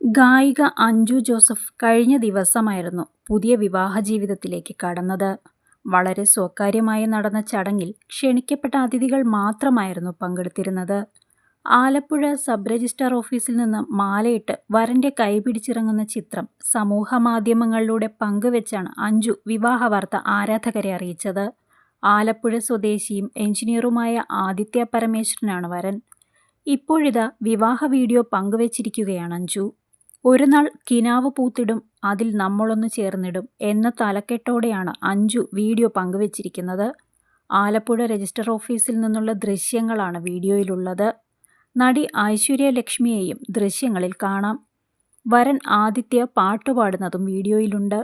ഗായിക അഞ്ജു ജോസഫ് കഴിഞ്ഞ ദിവസമായിരുന്നു പുതിയ വിവാഹ ജീവിതത്തിലേക്ക് കടന്നത്. വളരെ സ്വകാര്യമായി നടന്ന ചടങ്ങിൽ ക്ഷണിക്കപ്പെട്ട അതിഥികൾ മാത്രമായിരുന്നു പങ്കെടുത്തിരുന്നത്. ആലപ്പുഴ സബ് രജിസ്ട്രാർ ഓഫീസിൽ നിന്ന് മാലയിട്ട് വരന്റെ കൈപിടിച്ചിറങ്ങുന്ന ചിത്രം സമൂഹമാധ്യമങ്ങളിലൂടെ പങ്കുവെച്ചാണ് അഞ്ജു വിവാഹ വാർത്ത ആരാധകരെ അറിയിച്ചത്. ആലപ്പുഴ സ്വദേശിയും എഞ്ചിനീയറുമായ ആദിത്യ പരമേശ്വരനാണ് വരൻ. ഇപ്പോഴിതാ വിവാഹ വീഡിയോ പങ്കുവച്ചിരിക്കുകയാണ് അഞ്ജു. ഒരുനാൾ കിനാവ് പൂത്തിടും അതിൽ നമ്മളൊന്ന് ചേർന്നിടും എന്ന തലക്കെട്ടോടെയാണ് അഞ്ചു വീഡിയോ പങ്കുവച്ചിരിക്കുന്നത് ആലപ്പുഴ രജിസ്റ്റർ ഓഫീസിൽ നിന്നുള്ള ദൃശ്യങ്ങളാണ് വീഡിയോയിലുള്ളത്. നടി ഐശ്വര്യ ലക്ഷ്മിയെയും ദൃശ്യങ്ങളിൽ കാണാം. വരൻ ആദിത്യ പാട്ടുപാടുന്നതും വീഡിയോയിലുണ്ട്.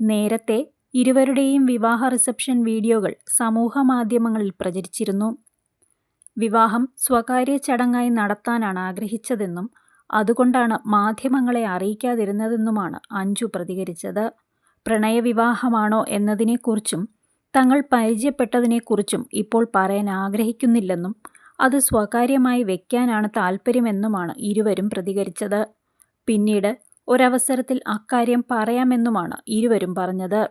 നേരത്തെ ഇരുവരുടെയും വിവാഹ റിസപ്ഷൻ വീഡിയോകൾ സമൂഹമാധ്യമങ്ങളിൽ പ്രചരിച്ചിരുന്നു. വിവാഹം സ്വകാര്യ ചടങ്ങായി നടത്താനാണ് ആഗ്രഹിച്ചതെന്നും അതുകൊണ്ടാണ് മാധ്യമങ്ങളെ അറിയിക്കാതിരുന്നതെന്നുമാണ് അഞ്ജു പ്രതികരിച്ചത്. പ്രണയവിവാഹമാണോ എന്നതിനെക്കുറിച്ചും തങ്ങൾ പരിചയപ്പെട്ടതിനെക്കുറിച്ചും ഇപ്പോൾ പറയാൻ ആഗ്രഹിക്കുന്നില്ലെന്നും അത് സ്വകാര്യമായി വെക്കാനാണ് താൽപ്പര്യമെന്നുമാണ് ഇരുവരും പ്രതികരിച്ചത്. പിന്നീട് ഒരവസരത്തിൽ അക്കാര്യം പറയാമെന്നുമാണ് ഇരുവരും പറഞ്ഞത്.